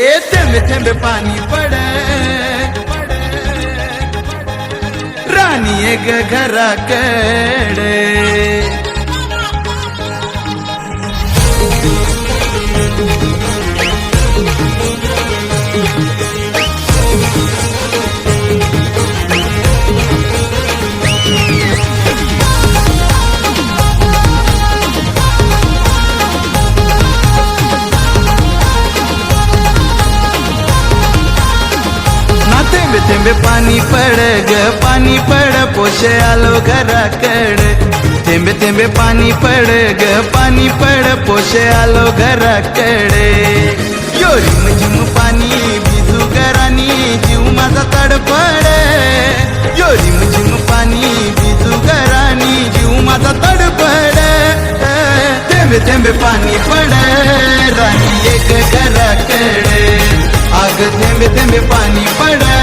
ए थेंबे थेंबे पाणी पड राणी एक घराकडे थेंबे पाणी पड ग पाणी पड पोशे आलो घराकडे थेंबे थेंबे पाणी पड ग पाणी पड पोशे आलो घराकडे यो झिम पाणी भिजू घरानी, जीव माझा तडपड यो रिम झिम पाणी भिजू घरानी, जीव माझा तडपड थेंबे पड राणी एक घराकडे आग थेंबे थेंबे पाणी पड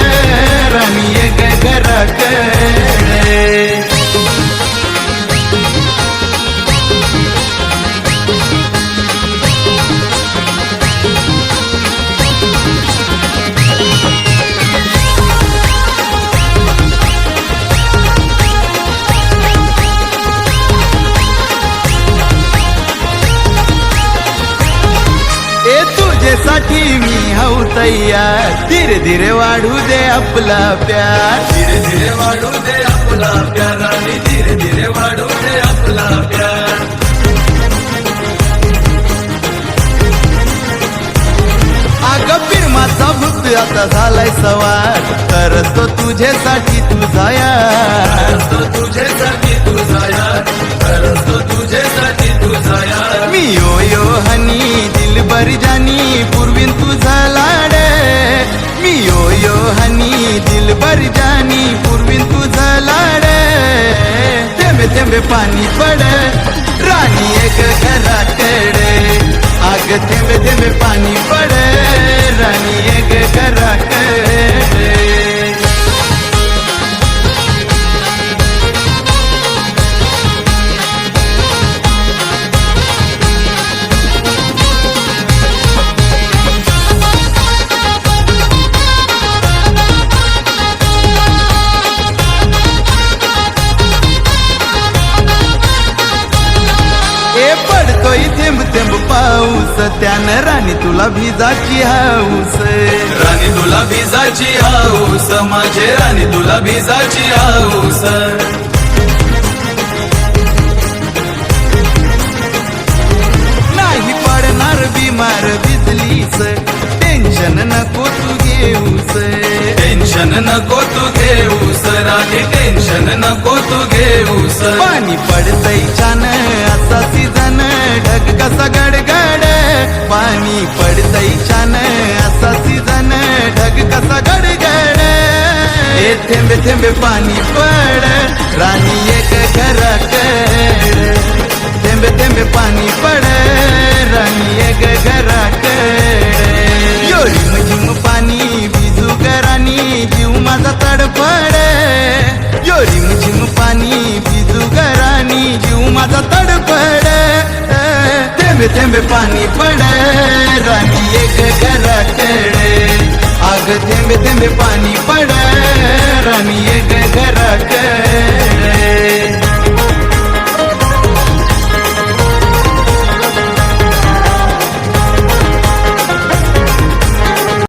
तुझ्यासाठी मी हाऊ तयार। धीरे धीरे वाढू दे आपला प्यार। धीरे धीरे वाढू दे आपला प्यार आणि धीरे धीरे वाढू दे आपला प्यार. अग फिरमाचा भूत आता झालाय सवार। तरच तो तुझ्यासाठी तुझा यार। तो तुझ्यासाठी तुझा यार. खरंच तो तुझ्यासाठी तुझा यार. मी यो यो हनी दिल बर जानी पूर्वीन तुझा थेंबे में पाणी पड राणी एक घराकडे आग थेंबे थेंबे पाणी पड राणी पडतोय थेंब थेंब पाऊस. त्यानं राणी तुला भिजाची हाऊस. राणी तुला भिजाची हाऊस. माझे राणी तुला भिजाची हाऊस. नाही पडणार बिमार भिजलीस टेन्शन नको तू घेऊस. टेन्शन नको तू घेऊस. राणी टेन्शन नको तू घेऊस. पाणी पडतय छान ढग कसा गडगड, पाणी पडतय छान, असा सीज़न ढग कसा गडगड. ए थेंबे थेंबे पाणी पड, राणी एक घराकड थेंबे थेंबे पाणी पड, राणी एक घराकड यो रिम झिम पाणी, भिजू घरानी जीव माझा तडफड. यो रिम झिम पाणी, भिजू घरानी जीव माझा थेंबे थेंबे पाणी पड राणी एक घराकडे